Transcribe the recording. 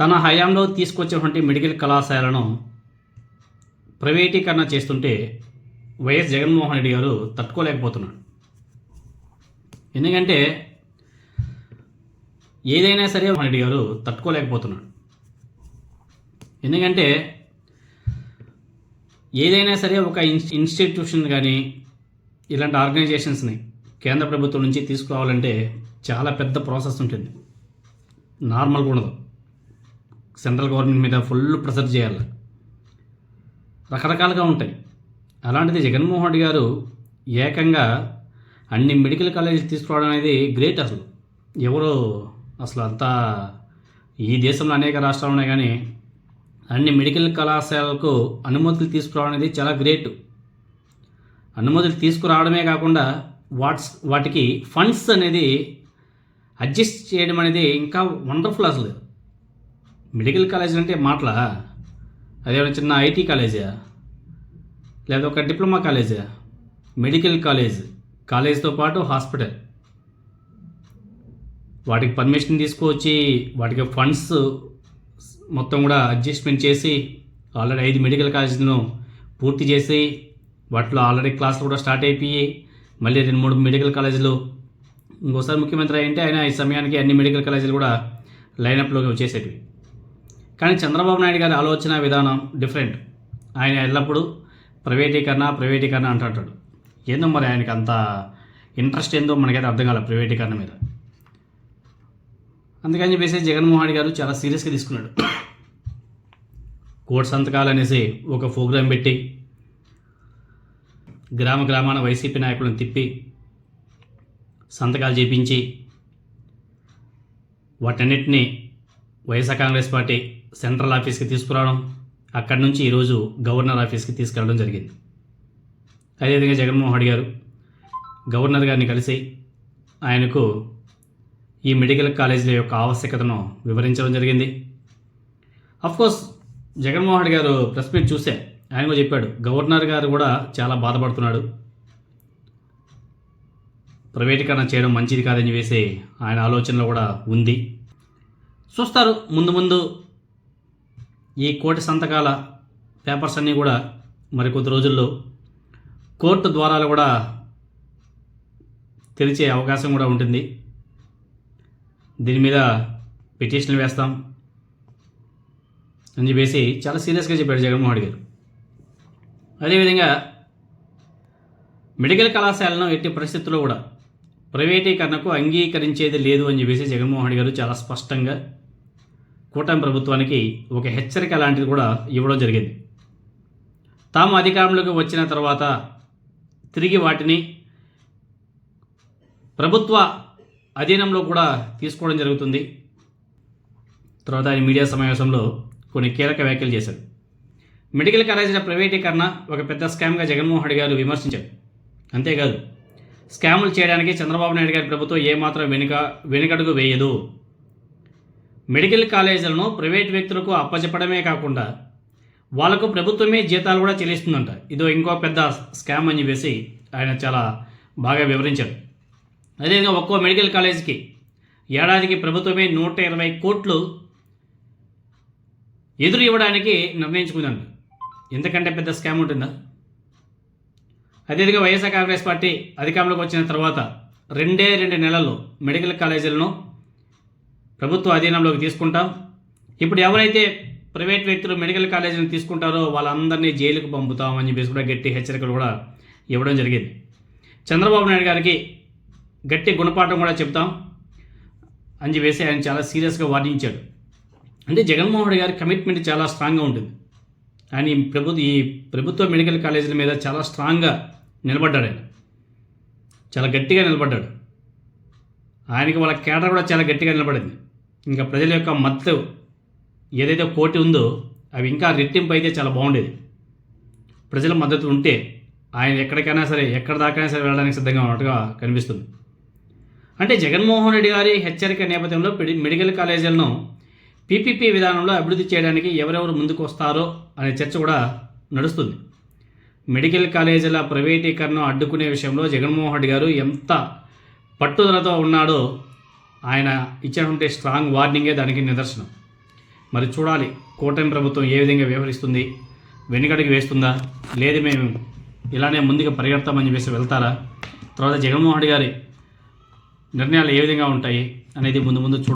తన హయాంలో తీసుకొచ్చినటువంటి మెడికల్ కళాశాలను ప్రైవేటీకరణ చేస్తుంటే వైఎస్ జగన్మోహన్ రెడ్డి గారు తట్టుకోలేకపోతున్నాడు ఎందుకంటే ఏదైనా సరే మోహన్ రెడ్డి గారు తట్టుకోలేకపోతున్నాడు ఎందుకంటే ఏదైనా సరే ఒక ఇన్స్ ఇన్స్టిట్యూషన్ కానీ ఇలాంటి ఆర్గనైజేషన్స్ని కేంద్ర ప్రభుత్వం నుంచి తీసుకురావాలంటే చాలా పెద్ద ప్రాసెస్ ఉంటుంది. నార్మల్గా ఉండదు. సెంట్రల్ గవర్నమెంట్ మీద ఫుల్ ప్రెషర్ చేయాలి. రకరకాలుగా ఉంటాయి. అలాంటిది జగన్మోహన్ రెడ్డి గారు ఏకంగా అన్ని మెడికల్ కాలేజీలు తీసుకురావడం అనేది గ్రేట్ అసలు. ఎవరు అసలు అంతా ఈ దేశంలో అనేక రాష్ట్రాలు ఉన్నాయి కానీ అన్ని మెడికల్ కళాశాలకు అనుమతులు తీసుకురావడం అనేది చాలా గ్రేట్. అనుమతులు తీసుకురావడమే కాకుండా వాట్స్ వాటికి ఫండ్స్ అనేది అడ్జస్ట్ చేయడం అనేది ఇంకా వండర్ఫుల్ అసలు. మెడికల్ కాలేజ్ అంటే మాటలా? అదేమైనా చిన్న ఐటీ కాలేజా? లేదా ఒక డిప్లొమా కాలేజా? మెడికల్ కాలేజ్ కాలేజ్తో పాటు హాస్పిటల్. వాటికి పర్మిషన్ తీసుకువచ్చి వాటికి ఫండ్స్ మొత్తం కూడా అడ్జస్ట్మెంట్ చేసి ఆల్రెడీ ఐదు మెడికల్ కాలేజీలను పూర్తి చేసి వాటిలో ఆల్రెడీ క్లాసులు కూడా స్టార్ట్ అయిపోయి మళ్ళీ రెండు మూడు మెడికల్ కాలేజీలు. ఇంకోసారి ముఖ్యమంత్రి అయ్యంటే ఆయన ఈ సమయానికి అన్ని మెడికల్ కాలేజీలు కూడా లైనప్లోకి వచ్చేసేటివి. కానీ చంద్రబాబు నాయుడు గారి ఆలోచన విధానం డిఫరెంట్ ఆయన ఎల్లప్పుడూ ప్రైవేటీకరణ ప్రైవేటీకరణ అంటుంటాడు. ఏందో మరి ఆయనకి అంత ఇంట్రెస్ట్ ఏందో మనకైతే అర్థం కాలేదు ప్రైవేటీకరణ మీద. అందుకని చెప్పేసి జగన్మోహన్ రెడ్డి గారు చాలా సీరియస్గా తీసుకున్నాడు. కోట్ సంతకాలు అనేసి ఒక ప్రోగ్రాం పెట్టి గ్రామ గ్రామాన వైసీపీ నాయకులను తిప్పి సంతకాలు చేపించి వాటన్నిటిని వైఎస్ఆర్ కాంగ్రెస్ పార్టీ సెంట్రల్ ఆఫీస్కి తీసుకురావడం అక్కడి నుంచి ఈరోజు గవర్నర్ ఆఫీస్కి తీసుకెళ్ళడం జరిగింది. అదేవిధంగా జగన్మోహన్ రెడ్డి గారు గవర్నర్ గారిని కలిసి ఆయనకు ఈ మెడికల్ కాలేజీల యొక్క ఆవశ్యకతను వివరించడం జరిగింది. అఫ్కోర్స్ జగన్మోహన్ రెడ్డి గారు ప్రెస్ మీట్ చూసే ఆయన కూడా చెప్పాడు గవర్నర్ గారు కూడా చాలా బాధపడుతున్నాడు. ప్రైవేటీకరణ చేయడం మంచిది కాదని చెప్పేసి ఆయన ఆలోచనలో కూడా ఉంది. చూస్తారు. ముందు ముందు ఈ కోటి సంతకాల పేపర్స్ అన్నీ కూడా మరి కొద్ది రోజుల్లో కోర్టు ద్వారాలు కూడా తెరిచే అవకాశం కూడా ఉంటుంది. దీని మీద పిటిషన్లు వేస్తాం. అని చెప్పేసి చాలా సీరియస్గా చెప్పాడు జగన్మోహన్ రెడ్డి గారు. అదేవిధంగా మెడికల్ కళాశాలను ఎట్టి పరిస్థితుల్లో కూడా ప్రైవేటీకరణకు అంగీకరించేది లేదు అని చెప్పేసి జగన్మోహన్ రెడ్డి గారు చాలా స్పష్టంగా కూటమి ప్రభుత్వానికి ఒక హెచ్చరిక లాంటిది కూడా ఇవ్వడం జరిగింది. తాము అధికారంలోకి వచ్చిన తర్వాత తిరిగి వాటిని ప్రభుత్వ అధీనంలో కూడా తీసుకోవడం జరుగుతుంది. తర్వాత ఆయన మీడియా సమావేశంలో కొన్ని కీలక వ్యాఖ్యలు చేశారు. మెడికల్ కాలేజీల ప్రైవేటీకరణ ఒక పెద్ద స్కామ్గా జగన్మోహన్ రెడ్డి గారు విమర్శించారు. అంతేకాదు స్కాములు చేయడానికి చంద్రబాబు నాయుడు గారి ప్రభుత్వం ఏమాత్రం వెనుక వెనుకడుగు వేయదు. మెడికల్ కాలేజీలను ప్రైవేట్ వ్యక్తులకు అప్పచెప్పడమే కాకుండా వాళ్ళకు ప్రభుత్వమే జీతాలు కూడా చెల్లిస్తుందంట. ఇదో ఇంకో పెద్ద స్కామ్ అని చెప్పేసి ఆయన చాలా బాగా వివరించారు. అదేవిధంగా ఒక్కో మెడికల్ కాలేజీకి ఏడాదికి ప్రభుత్వమే నూట ఇరవై కోట్లు ఎదురు ఇవ్వడానికి నిర్ణయించుకుందంట. ఎందుకంటే పెద్ద స్కామ్ ఉంటుందా? అదేవిధంగా వైఎస్ఆర్ కాంగ్రెస్ పార్టీ అధికారంలోకి వచ్చిన తర్వాత రెండే రెండు నెలల్లో మెడికల్ కాలేజీలను ప్రభుత్వ అధీనంలోకి తీసుకుంటాం. ఇప్పుడు ఎవరైతే ప్రైవేట్ వ్యక్తులు మెడికల్ కాలేజీని తీసుకుంటారో వాళ్ళందరినీ జైలుకు పంపుతాం అని చెప్పేసి కూడా గట్టి హెచ్చరికలు కూడా ఇవ్వడం జరిగింది. చంద్రబాబు నాయుడు గారికి గట్టి గుణపాఠం కూడా చెప్తాం అని చెప్పేసి ఆయన చాలా సీరియస్గా వార్నించాడు అంటే జగన్మోహన్ రెడ్డి గారి కమిట్మెంట్ చాలా స్ట్రాంగ్గా ఉంటుంది. ఆయన ఈ ప్రభుత్వ ఈ ప్రభుత్వ మెడికల్ కాలేజీల మీద చాలా స్ట్రాంగ్గా నిలబడ్డాడు ఆయన. చాలా గట్టిగా నిలబడ్డాడు. ఆయనకి వాళ్ళ కేటర్ కూడా చాలా గట్టిగా నిలబడింది. ఇంకా ప్రజల యొక్క మత్తు ఏదైతే కోటి ఉందో అవి ఇంకా రెట్టింపు అయితే చాలా బాగుండేది. ప్రజల మద్దతు ఉంటే ఆయన ఎక్కడికైనా సరే ఎక్కడ దాకైనా సరే వెళ్ళడానికి సిద్ధంగా ఉన్నట్టుగా కనిపిస్తుంది. అంటే జగన్మోహన్ రెడ్డి గారి హెచ్చరిక నేపథ్యంలో మెడికల్ కాలేజీలను పీపీపీ విధానంలో అభివృద్ధి చేయడానికి ఎవరెవరు ముందుకు వస్తారో అనే చర్చ కూడా నడుస్తుంది. మెడికల్ కాలేజీల ప్రైవేటీకరణను అడ్డుకునే విషయంలో జగన్మోహన్ రెడ్డి గారు ఎంత పట్టుదలతో ఉన్నాడో ఆయన ఇచ్చినటువంటి స్ట్రాంగ్ వార్నింగే దానికి నిదర్శనం. మరి చూడాలి కూటమి ప్రభుత్వం ఏ విధంగా వ్యవహరిస్తుంది వెనుకడికి వేస్తుందా లేదు మేము ఇలానే ముందుకు పరిగెడతామని చెప్పేసి వెళ్తారా? తర్వాత జగన్మోహన్ రెడ్డి గారి నిర్ణయాలు ఏ విధంగా ఉంటాయి అనేది ముందు ముందు చూ